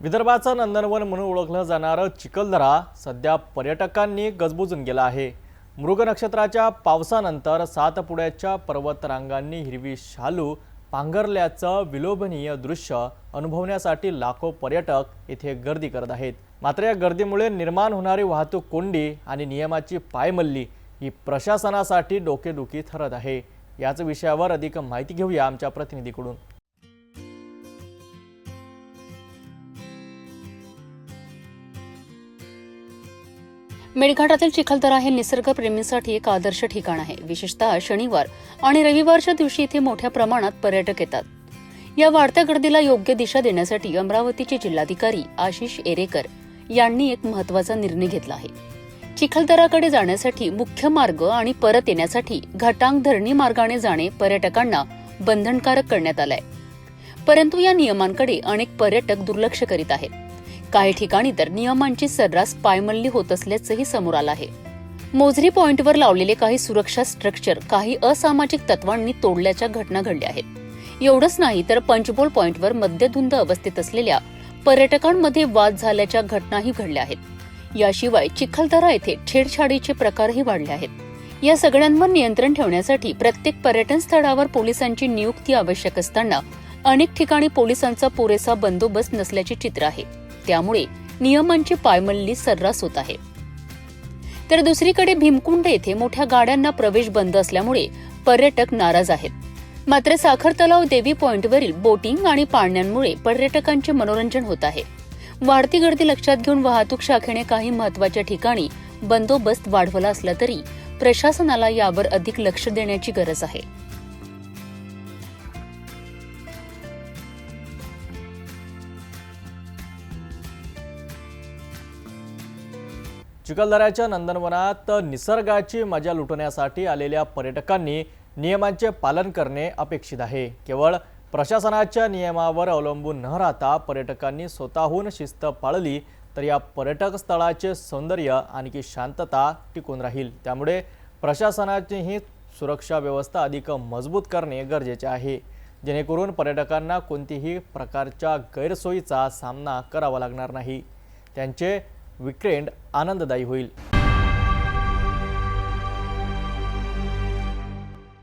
विदर्भाचं नंदनवन म्हणून ओळखलं जाणारं चिखलदरा सध्या पर्यटकांनी गजबजून गेला आहे. मृग नक्षत्राच्या पावसानंतर सातपुड्याच्या पर्वतरांगांनी हिरवी शालू पांघरल्याचं विलोभनीय दृश्य अनुभवण्यासाठी लाखो पर्यटक येथे गर्दी करत आहेत. मात्र या गर्दीमुळे निर्माण होणारी वाहतूक कोंडी आणि नियमाची पायमल्ली ही प्रशासनासाठी डोकेदुखी ठरत आहे. याच विषयावर अधिक माहिती घेऊया आमच्या प्रतिनिधीकडून. मेळघाटातील चिखलदरा हे निसर्गप्रेमींसाठी एक आदर्श ठिकाण आहे. विशेषतः शनिवार आणि रविवारच्या दिवशी इथे मोठ्या प्रमाणात पर्यटक येतात. या वाढत्या गर्दीला योग्य दिशा देण्यासाठी अमरावतीचे जिल्हाधिकारी आशिष एरेकर यांनी एक महत्त्वाचा निर्णय घेतला आहे. चिखलदराकडे जाण्यासाठी मुख्य मार्ग आणि परत येण्यासाठी घटांग धरणी मार्गाने जाणे पर्यटकांना बंधनकारक करण्यात आलंय. परंतु या नियमांकडे अनेक पर्यटक दुर्लक्ष करीत आहेत. काही ठिकाणी तर नियमांची सर्रास पायमल्ली होत असल्याचंही समोर आलं आहे. मोझरी पॉइंटवर लावलेले काही सुरक्षा स्ट्रक्चर काही असामाजिक तत्वांनी तोडल्याच्या घटना घडल्या आहेत. एवढंच नाही तर पंचबोल पॉइंटवर मद्यधुंद अवस्थेत असलेल्या पर्यटकांमध्ये वाद झाल्याच्या घटनाही घडल्या आहेत. याशिवाय चिखलदरा येथे छेडछाडीचे प्रकारही वाढले आहेत. या सगळ्यांवर नियंत्रण ठेवण्यासाठी प्रत्येक पर्यटन स्थळावर पोलिसांची नियुक्ती आवश्यक असताना अनेक ठिकाणी पोलिसांचा पुरेसा बंदोबस्त नसल्याचे चित्र आहे. त्यामुळे नियमांची पायमल्ली सर्रास होत आहे. तर दुसरीकडे भीमकुंड येथे मोठ्या गाड्यांना प्रवेश बंद असल्यामुळे पर्यटक नाराज आहेत. मात्र साखर तलाव देवी पॉइंटवरील बोटिंग आणि पाळण्यांमुळे पर्यटकांचे मनोरंजन होत आहे. वाढती गर्दी लक्षात घेऊन वाहतूक शाखेने काही महत्त्वाच्या ठिकाणी बंदोबस्त वाढवला असला तरी प्रशासनाला यावर अधिक लक्ष देण्याची गरज आहे. चिखलदऱ्याच्या नंदनवनात निसर्गाची मजा लुटण्यासाठी आलेल्या पर्यटकांनी नियमांचे पालन करणे अपेक्षित आहे. केवळ प्रशासनाच्या नियमावर अवलंबून न राहता पर्यटकांनी स्वतःहून शिस्त पाळली तर या पर्यटक स्थळाचे सौंदर्य आणखी शांतता टिकून राहील. त्यामुळे प्रशासनाचीही सुरक्षा व्यवस्था अधिक मजबूत करणे गरजेचे आहे. जेणेकरून पर्यटकांना कोणतीही प्रकारच्या गैरसोयीचा सामना करावा लागणार नाही. त्यांचे विक्रेंड आनंददायी होईल.